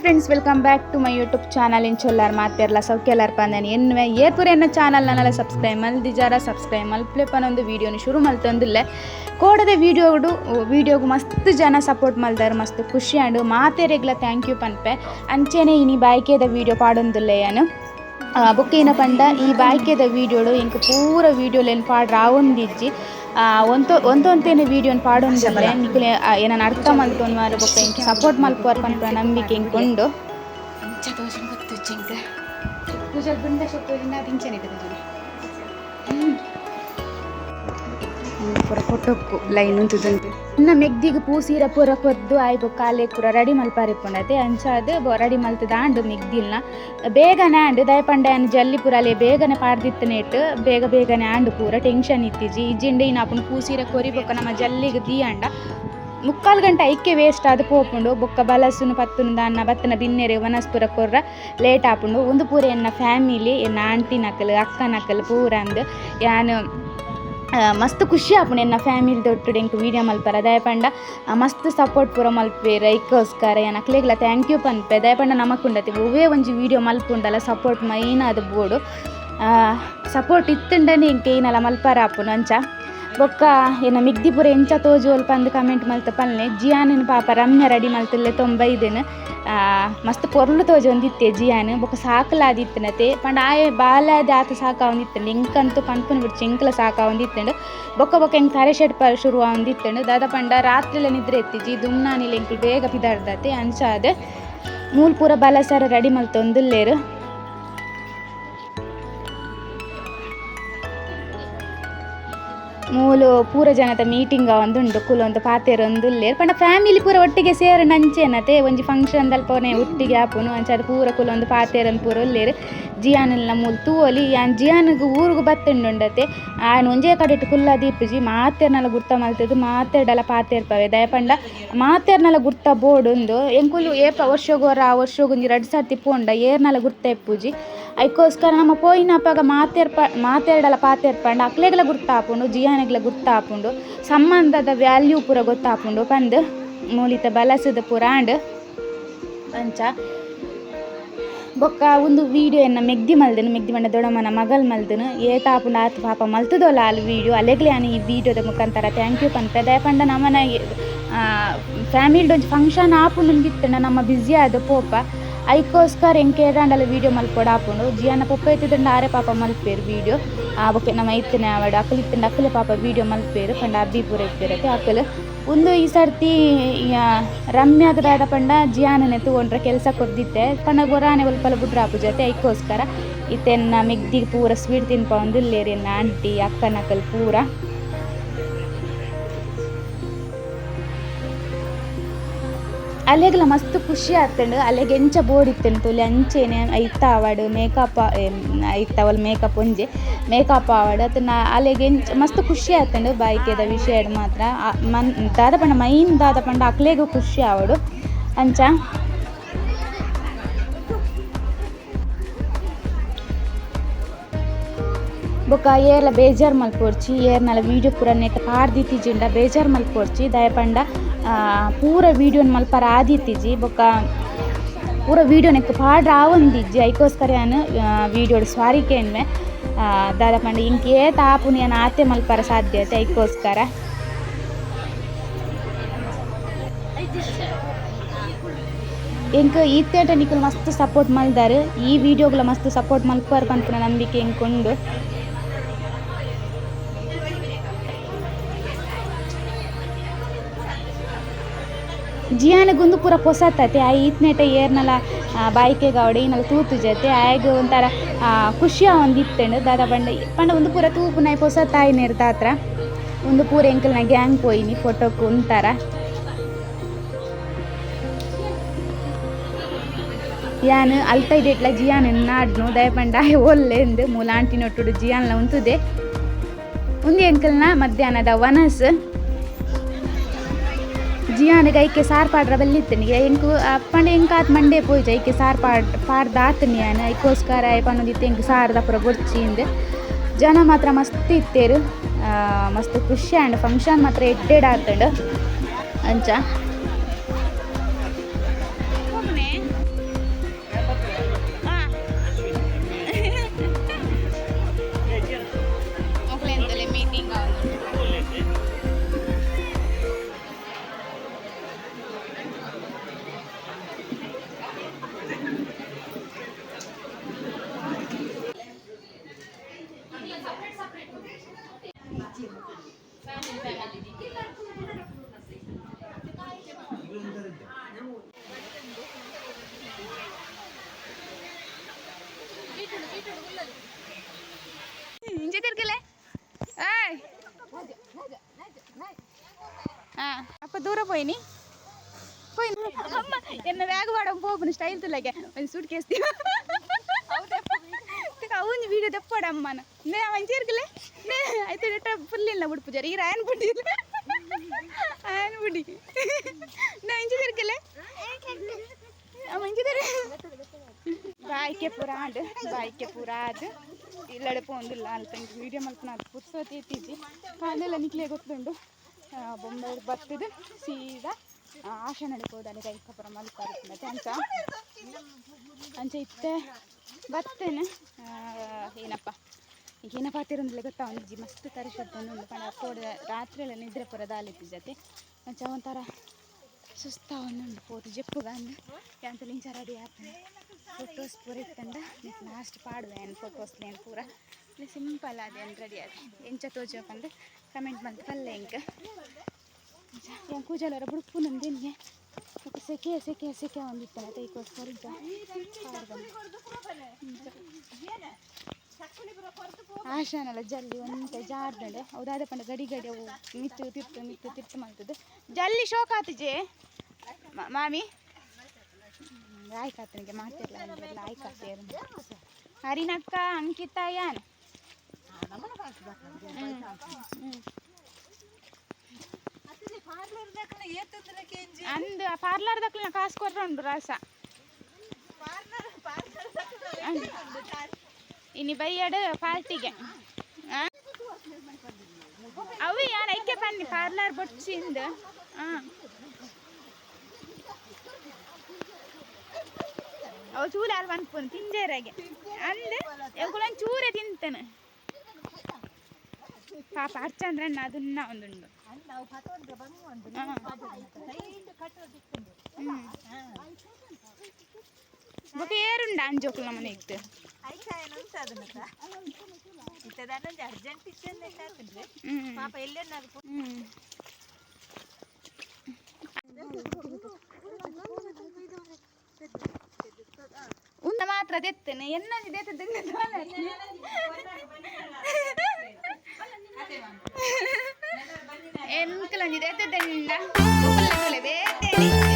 Friends welcome back to my YouTube channel ಇಂಚೊಲ್ಲಾರ್ ಮಾತೆರ್ಲ ಸೌಖ್ಯಲಾರ್ ಪಂದನಿ ಎನ್ನುವೆ ಏರ್ಪುರಿ ಅನ್ನೋ ಚಾನಲ್ ನನ್ನೆಲ್ಲ ಸಬ್ಸ್ಕ್ರೈಬ್ ಮಲ್ದಿಜಾರ ಸಬ್ಸ್ಕ್ರೈಬ್ ಮಲ್ಪ್ಲೆಪನ ಒಂದು ವೀಡಿಯೋನ ಶುರು ಮಲ್ತಂದಿಲ್ಲ ಕೋಡದ ವೀಡಿಯೋಡು ವೀಡಿಯೋಗು ಮಸ್ತ್ ಜನ ಸಪೋರ್ಟ್ ಮಲ್ದಾರ ಮಸ್ತ್ ಖುಷಿ ಆಂಡು ಮಾತೆರೆಗ್ಲ ಥ್ಯಾಂಕ್ ಯು ಪನ್ಪೆ ಅಂಚೆನೆ ಇನಿ ಬಾಯ್ಕೆದ ವೀಡಿಯೋ ಪಾಡೊಂದಿಲ್ಲ ಏನು ಬೊಕ್ಕೇನ ಪಂಡ ಈ ಬಾಯ್ಕೆದ ವೀಡಿಯೋಡು ಇಂಕ ಪೂರ ವೀಡಿಯೋಲೇನು ಪಾಡ್ ರಾವೊಂದಿಜ್ಜಿ ಒಂತ ಒಂತೊಂತೇನೆ ವೀಡಿಯೋನ್ ಪಾಡೊಂದಿಲ್ಲ ನಿಕುಲೆ ಏನನ್ನ ಅರ್ಥ ಮಾರು ಬೊಕ್ಕ ಇಂಕ ಸಪೋರ್ಟ್ ಮಲ್ಪುವರ್ ಪನ್ಪುನ ನಂಬಿಕೆ ಹಿಂಗೆ ಕೊಂಡು ಪೂಜಾ ಶೊತ್ತೋಜಿಂದ ಅದು ಇಂಚನೆ ಇಟ್ಟು ಪೂರ ಫೋಟೋಕ್ಕು ಲೈನ್ ಉಂತುದುಂಟು ಇನ್ನ ಮೆಗ್ದಿಗೆ ಪೂಸಿರ ಪೂರ ಕೊದ್ದು ಆಯ್ಬು ಕಾಲೆ ಪೂರ ರೆಡಿ ಮಲ್ಪಾರಿಪ್ಪುಂಡತೆ ಅಂಚಾದ್ ರೆಡಿ ಮಲ್ತದ ಆಂಡು ಮೆಗ್ದಿಲ್ನ ಬೇಗನೆ ಆಂಡು, ದಯಪಂಡೆ ಅನ್ ಜಲ್ಲಿ ಪೂರಲೆ ಬೇಗನೆ ಪಾಡ್ದಿತ್ತನೇಟ್ ಬೇಗ ಬೇಗನೆ ಆಂಡು ಪೂರ ಟೆನ್ಷನ್ ಇತ್ತಿಜಿ ಇಜ್ಜಿಂಡೆ ಇನ್ನು ಅಪ್ಪನ ಪೂಸೀರ ಕೊರಿಬೇಕು ನಮ್ಮ ಜಲ್ಲಿಗೆ ದೀಯಂಡ ಮುಕ್ಕಾಲು ಗಂಟೆ ಐಕ್ಕೆ ವೇಸ್ಟ್ ಆದ ಪೋಪುಂಡು. ಬೊಕ್ಕ ಬಲಸುನು ಪತ್ತುನು ದಾನ್ನ ಬತ್ತನ ಬಿನ್ನೆರೆ ವನಸ್ಪುರ ಕೊರ್ರ ಲೇಟ್ ಆಪುಂಡು. ಒಂದು ಪೂರ ಎನ್ನ ಫ್ಯಾಮಿಲಿ ಎನ್ನ ಆಂಟಿ ನಕಲು, ಅಕ್ಕ ನಕಲು ಪೂರ ಅಂದ್, ಯಾನು ಮಸ್ತ್ ಖುಷಿ ಆಪುಂಡು ಎನ್ನ ಫ್ಯಾಮಿಲಿ ದೊಟ್ಟುಡು ಎಂಕ್ ವೀಡಿಯೋ ಮಲ್ಪರ. ದಯಪಂಡ ಪಂಡ ಮಸ್ತ್ ಸಪೋರ್ಟ್ ಪೂರ ಮಲ್ಪೇರ ಐಕೋಸ್ಕರ ಏನ್ ಅಕ್ಲೆಗ್ಲ ಥ್ಯಾಂಕ್ ಯು ಪನ್ಪೆ ಪಂಡ ನಮಕುಂಡತಿ ಒವ್ವೇ ಒಂಜಿ ವೀಡಿಯೋ ಮಲ್ಪುಂಡಲ ಸಪೋರ್ಟ್ ಮೈನ್ ಅದು ಬೋಡು. ಸಪೋರ್ಟ್ ಇತ್ತುಂಡನೆ ಎಂಕ್ ಏನಲ ಮಲ್ಪರ ಆಪುನು ಅಂಚ. ಬೊಕ್ಕ, ಏನ ಮಿಗ್ದಿ ಪೂರ ಎಂಚ ತೋಜುವಲ್ ಪಂದ್ ಕಮೆಂಟ್ ಮಲ್ತ ಪಲ್ನೆ. ಜಿಯಾನಿನ ಪಾಪ ರಮ್ಯ ರೆಡಿ ಮಲ್ತುಲ್ಲೆ ತೊಂಬೈದೆನ್. ಮಸ್ತ್ ಪೊರ್ಲು ತೋಜ ಒಂದಿತ್ತೆ ಜಿಯಾನ್ ಬೊಕ್ಕ ಸಾಕಲಾದಿತ್ತನತೆ. ಪಂಡ ಆಯೆ ಬಾಲಾದ ಆತ ಸಾಕ ಒಂದಿತ್ತಂಡು ಇಂಕಂತೂ ಪನ್ಪುನ ಬಿಡ್ಚಿ ಇಂಕ್ಲ ಸಾಕ ಒಂದಿತ್ತಂಡು ಬೊಕ್ಕ ಬೊಕ್ಕ ಹೆಂಗೆ ತರೆ ಶೆಟ್ ಪ ಶುರು ಒಂದಿತ್ತಂಡು ದಾದ ಪಂಡ ರಾತ್ರಿಲ ನಿದ್ರೆ ಎತ್ತಿಜಿ ದುಮ್ನಾನಿಲ ಎಂಕ್ಲು ಬೇಗ ಪಿದಾಡ್ದತೆ ಅಂಚಾದ ಮೂಲ್ ಪೂರ ಬಲಸರ ರೆಡಿ ಮಲ್ತೊಂದುಲ್ಲೇರು. ಮೂಲು ಪೂರ ಜನದ ಮೀಟಿಂಗ್ ಒಂದುಂಡು ಒಂದು ಒಂದುಲ್ಲೇರ್ ಪಂಡ ಫ್ಯಾಮಿಲಿ ಪೂರ ಒಟ್ಟಿಗೆ ಸೇರ ನಂಚೆನತೆ ಒಂಜಿ ಫಂಕ್ಷನ್ ದಲ್ಪನೆ ಒಟ್ಟಿಗೆ ಆಪುನು ಅದು ಪೂರ ಕುಲೊಂದು ಪಾತೆರನ್ ಪೂರ ಒಲ್ಲೇರ್ ಜಿಯಾನಲ್ನ ಮೂಲು ತೂವಲಿ, ಯಾನ್ ಜಿಯಾನಿಗೆ ಊರಿಗೆ ಬತ್ತುಂಡುಂಡತೆ ಆನ್ ಒಂಜೇ ಕಡೆಟ್ ಕುಲ್ಲ ದೀಪುಜಿ ಮಾತೆರ್ನಲ ಗುರ್ತ ಮಲ್ತದು ಮಾತೆರ್ಡಲ ಪಾತೆರ್ಪವೆ ದಯಪಂಡ ಮಾತೆರ್ನಲ ಗುರ್ತ ಬೋಡುಂದು ಎಂಕುಲು ಏಪ ವರ್ಷಗೋರ, ಆ ವರ್ಷಗೊಂಜಿ ಎರಡು ಸರ್ತಿ ಪೋಂಡ ಏರ್ನಲ ಗುರ್ತ ಎಪ್ಪುಜಿ. ಐಕೋಸ್ಕರ ನಮ್ಮ ಪೋಯಿನಪ್ಪಾಗ ಮಾತೇರ್ಪ, ಮಾತೆರ್ಡಲ ಪಾತೆರ್ಪಂಡ, ಅಕ್ಲೆಗ್ಲ ಗುರ್ತಾಪುಂಡು, ಜಿಯಾನೆಗ್ಲ ಗುರ್ತಾಪುಂಡು, ಸಂಬಂಧದ ವ್ಯಾಲ್ಯೂ ಪೂರ ಗೊತ್ತಾಪುಂಡು, ಪಂದು ಮೂಲಿತ ಬಲಸದ ಪೂರ ಆಂಡ್ ಅಂಚ ಬೊಕ್ಕ ಒಂದು ವೀಡಿಯೋ ಎನ್ನ ಮೆಗ್ದಿ ಮಲ್ದನು, ಮೆಗ್ದಿ ಮಂಡ ದೊಡಮನ ಮಗಲ್ ಮಲ್ದನು ಏತ ಆಪುಂಡ ಆತ ಪಾಪ ಮಲ್ತದೋಲ್ಲ ಅಲ್ಲಿ ವೀಡಿಯೋ. ಅಲೆಗ್ಲೆ ನಾನು ಈ ವೀಡಿಯೋದ ಮುಖಾಂತರ ಥ್ಯಾಂಕ್ ಯು ಪಂತ. ದಯಪಂಡ ನಮ್ಮನ ಫ್ಯಾಮಿಲಿ ಒಂಜಿ ಫಂಕ್ಷನ್ ಆಪುಂಡು ಬಿತ್ತಂಡ ನಮ್ಮ ಬ್ಯುಸಿ ಆದ ಪೋಪ. ಐಕೋಸ್ಕರ ಎಂಕೆ ವಿಡಿಯೋ ವೀಡಿಯೋ ಮಲ್ಪೊಡ ಹಾಕೊಂಡು ಜಿಯಾನ ಪಪ್ಪ ಎತ್ತಿದಂಡ ಆರೆ ಪಾಪ ಮಲ್ಪೇರು ವೀಡಿಯೋ ಆ ಬೊಕ್ಕೆ ನಮ್ಮ ಇತ್ತನೆ ಆವಡ, ಅಕಲಿ ಇತ್ತಂಡ ಅಕ್ಕಲೆ ಪಾಪ ವೀಡಿಯೋ ಮಲ್ಪೇರು, ಪಂಡ ಅಬ್ಬಿ ಪೂರ ಇಪ್ಪೇರತೆ ಅಕ್ಕಲ್ ಒಂದು ಈ ಸರ್ತಿ, ಯಾ ರಮ್ಯಾದ ದಾದ ಪಂಡ ಜಿಯಾನನೆ ತಗೊಂಡ್ರೆ ಕೆಲಸ ಕೊದ್ದಿತ್ತೆ ಪಂಡ ಗೊರಾನೆ ಒಲ್ಪಲ ಬುಡ್ರ ಆಪು ಜೊತೆ ಐಕೋಸ್ಕರ. ಇತ್ತೆನ್ನ ಮಿಗ್ದಿ ಪೂರ ಸ್ವೀಟ್ ತಿನ್ಪ ಒಂದು ಇಲ್ಲೇರಿ ಆಂಟಿ, ಅಕ್ಕನಕಲ್ ಪೂರ. ಅಲೆಗ್ಲ ಮಸ್ತ್ ಖುಷಿ ಆತುಂಡು ಅಲೆಗ್ ಎಂಚ ಬೋರ್ಡ್ ತೂಲೆ ಅಂಚೆನೆ ಐತ ಆವಡ್ ಮೇಕಪ್ ಐತ ಅವಲ್ ಮೇಕಪ್ ಒಂಜೆ. ಮೇಕಪ್ ಆವಡ್ ಅತನ ಅಲೆಗ್ ಎಂಚ ಮಸ್ತ್ ಖುಷಿ ಆತಂಡು ಬಾಯ್ಕೆದ ವಿಷಯ ಮಾತ್ರ. ಮನ್ ದಾದ ಪಂಡ ಮೈನ್ ದಾದ ಪಂಡ ಅಕ್ಲೆಗ್ ಖುಷಿ ಆವಡು. ಅಂಚ? ಬೊಕ ಏರ್ಲ ಬೇಜಾರ್ ಮಲ್ಪೋರ್ಚಿ. ಏರ್ನಲ ವೀಡಿಯೋ ಪೂರ ನೆಟ್ ಪಾಡ್ದಿತ್ತಿಜಿಂಡ ಬೇಜಾರ್ ಮಲ್ಪೋರ್ಚಿ. ದಯಪಂಡ ಪೂರ ವೀಡಿಯೋನ್ ಮಲ್ಪರ ಆದಿತ್ತಿಜಿ ಬೊಕ ಪೂರ ವೀಡಿಯೋ ನೆಕ್ ಪಾಡ್ರ ಆವೊಂದಿಜ್ಜಿ. ಐಕೋಸ್ಕರ ನಾನು ವೀಡಿಯೋಡ್ ಸ್ವಾರಿಕೆ ಎನ್ವೆ ದಾದ ಪಂಡ ಇಂಕೇ ತಾಪು ಯಾನ್ ಆತೆ ಮಲ್ಪರ ಸಾಧ್ಯತೆ ಐಕೋಸ್ಕರ ಎಂಕ್ ಈತ್ತೇಟ ನಿಕುಲು ಮಸ್ತ್ ಸಪೋರ್ಟ್ ಮಲ್ದಾರ್. ಈ ವೀಡಿಯೋಗ್ಲ ಮಸ್ತ್ ಸಪೋರ್ಟ್ ಮಲ್ಪರ್ ಪಂತುನ ನಂಬಿಕೆ ಎಂಕೊಂಡು ಜಿಯಾನಗೊಂದು ಪೂರ ಪೊಸತ್ತತೆ ಆ ಈತ್ನೆಟ ಏರ್ನಲ ಬಾಯ್ಕೆ ಗಾವಡಿ ಏನಲ್ಲ ತೂತು ಜತೆ, ಆಯ್ಗ ಒಂಥರ ಖುಷಿಯ ಒಂದು ಇತ್ತೆಂಡು ದಾದ ಪಂಡ ಪಂಡ ಒಂದು ಪೂರ ತೂಪು ನೈ ಪೊಸತ್ತಾಯಿನೇರು ತಾತ್ರ ಒಂದು ಪೂರ ಎಂಕಲ್ನ ಗ್ಯಾಂಗ್ ಪೋಯಿನಿ ಫೋಟೋಕ್ಕೆ ಒಂಥರ. ಯಾನ್ ಅಲ್ತೈಡೆಟ್ಲ ಜಿಯಾನ್ ನಾಡ್ನು ದಯಪಂಡ ಒಲ್ಲೆ ಎಂದು ಮೂಲ ಆಂಟಿನೊಟ್ಟುಡು ಜಿಯಾನ್ಲ ಉಂತುದೆ. ಉಂದಿ ಎಂಕಲ್ನ ಮಧ್ಯಾಹ್ನದ ವನಸ್ ಜಿಯಾನಿಗೆ ಐಕೆ ಸಾರ್ ಪಾಡ್ರ ಬಲ್ಲಿತ್ತನಿಗೆ ಎಂಕು ಅಪ್ಪಂಡ ಎಂಕಾತ್ ಮಂಡೆ ಪೋಯ್ಜ ಐಕೆ ಸಾರ್ ಪಾಡ್ ಪಾಡ್ದ ಆತನಿ ಯಾನ ಐಕೋಸ್ಕರ ಪನ್ನೊಂದಿತ್ತು ಎಂಕ್ ಸಾರ್ ದಪ್ಪರ ಗೊರ್ಚಿಂದು ಜನ ಮಾತ್ರ ಮಸ್ತ್ ಇತ್ತೇರು ಮಸ್ತ್ ಖುಷಿ ಆಂಡ್ ಫಂಕ್ಷನ್ ಮಾತ್ರ ಎಡ್ಡೆಡ್ ಆತಂಡು ಅಂಚ ದೂರ ಪೋಯಿನಿ ಪೋಯಿನಿ ಅಮ್ಮ, ಎನ್ನ ವ್ಯಾಗ್ ಮಾಡ ಸ್ಟೈಲ್ ತಲಗೆ ಒಂದು ಸೂಟ್ ಕೇಸ್ತೀವ ಅವನ್ ವಿಡಿಯೋ ದಪ್ಪಾಡ ಅಮ್ಮನ ನೇ. ನೇ ಐತೆ ಡೆಟ್ರ ಫುಲ್ ಇಲ್ಲ ಬಿಡ್ ಪೂಜಾರಿ. ರಾಯನ್ ಬಿಡಿ ಇಲ್ಲ ಬುಡಿ ನೇ ಹೆಂಚಿ ಸೇರ್ಕಲೆ ಬಾಯ್ಕೆ ಪೂರ ಆಡ್ ಬಾಯ್ಕೆ ಪೂರ ಆಡ್ ಇಲ್ಲಡೆ ಪೋಂದಿಲ್ಲ ವಿಡಿಯೋ ಮಲ್ಪನ ಅದು ಪುಸ್ತಕ ಎತ್ತಿದ್ದಿ ಕಾಲೆಲ್ಲ ನಿಕ್ಲೇ ಗೊತ್ತುಂಡು ಆ, ಬೊಂಬೆ ಬತ್ತದು ಸೀದಾ ಆಶೆ ನಡಿಕೋದಾನೆ ಕೈಕಪುರ ಕಪುರ ಅಂತ. ಅಂಚ ಇತ್ತೆ. ಬತ್ತೇನೆ ಆ, ಏನಪ್ಪ? ಏನಪ್ಪ ಆಗ್ತಿರೋದಿಲ್ಲ ಗೊತ್ತಾ? ಒಂಜಿ ಮಸ್ತ್ ತರಿಸಿದ್ದು ಉಂಡು ಪಣ ಕೋಡ ರಾತ್ರಿ ಎಲ್ಲ ನಿದ್ರೆ ಪುರ ದಾಲಿತ್ತು ಜೊತೆ ಅಂಚ ಒಂಥರ ಸುಸ್ತಾ ಒಂದುಂಡು ಪೋತು ಜೆಪ್ಪುಗಂದು ಎಂತ ಇಂಚ ರೆಡಿ ಆಗ್ತಾನೆ. ಫೋಟೋಸ್ ಪೂರ ಇತ್ತಂಡ. ನೀನು ಲಾಸ್ಟ್ ಪಾಡುವೆ. ಏನು ಫೋಟೋಸ್ ಲೇನು ಪೂರ ಸಿಂಪಲ್ ಅದೇನು ರೆಡಿ ಆದ. ಎಂಚ ತೋಜೋಕಂದು. ಕಮೆಂಟ್ ಬಂತು, ಪಲ್ಲೆ ಇಂಕ ಏನು ಕೂಜಲರ ಬುಡುಪು ನಂದೇನಿಗೆ ಸೆಕೆ ಸೆಕೆ ಸೆಕೆ ಒಂದಿತ್ತಲ್ಲ ಅದಕ್ಕೋಸ್ಕರ ಈಗ. ಆಶಾನಲ್ಲ ಜಲ್ಲಿ ಒಂತ ಜಾರ್ದಂಡೆ ಹೌದಾದ ಪಂಡ ಗಡಿ ಗಡಿ ಅವು ಮಿತ್ತು ತಿರ್ತು ಮಿತ್ತು ತಿರ್ತು ಮಾಡ್ತದೆ. ಜಲ್ಲಿ ಶೋಕ್ ಆತಿಜೆ ಮಾಮಿ. ಆಯ್ಕಾತನಿಗೆ ಮಾಡ್ತಿರ್ಲ ಎಲ್ಲ ಆಯ್ಕಾತೇರು ಹರಿನಕ್ಕ, ಅಂಕಿತ ಯಾನ್ ಅಂದ್ ಪಾರ್ಲರ್ ದಕ್ಲಿನ ಕಾಸು ಕೊಟ್ರೆ ಉಂಡು ರಸ ಇನಿ ಬೈಯಡ್ ಪಾರ್ಟಿಗೆ ಆ? ಅವು ಯಾಣ ಐಕೆ ಬನ್ನಿ ಪಾರ್ಲರ್ ಬೊಚ್ಚಿಂದ ಹಾಂ ಅವು ಚೂಲ ಅಲ್ಲಿ ಬಂದ್ಪುನ್ ತಿಂಜೇರಾಗೆ ಅಂದ್ ಎಗುಲನ್ ಚೂರೆ ತಿಂತಾನೆ ಪಾಪ ಅರ್ಚಂದ್ರಣ್ಣ ಅದನ್ನ ಒಂದುಂಡು ಬೊಕ ಏರುಂಡ ಅಂಜೋಕುಲ ನಮ್ಮನೆ ಇತ್ತು ಅರ್ಜೆಂಟ್ ಮಾತ್ರ ಸಾಕಂದ್ರೆ ಎನ್ನ ಪಾಪ ಎಲ್ಲೇ ನಾವು ಹ್ಮ್ ಉಂದ ಮಾತ್ರ ತೆತ್ತನೆ ಎನ್ನೊಂದು ತೆತ್ತದ ಎಂಕಲಂಜಿ ತೆತ್ತದ ಬೇತೇನೆ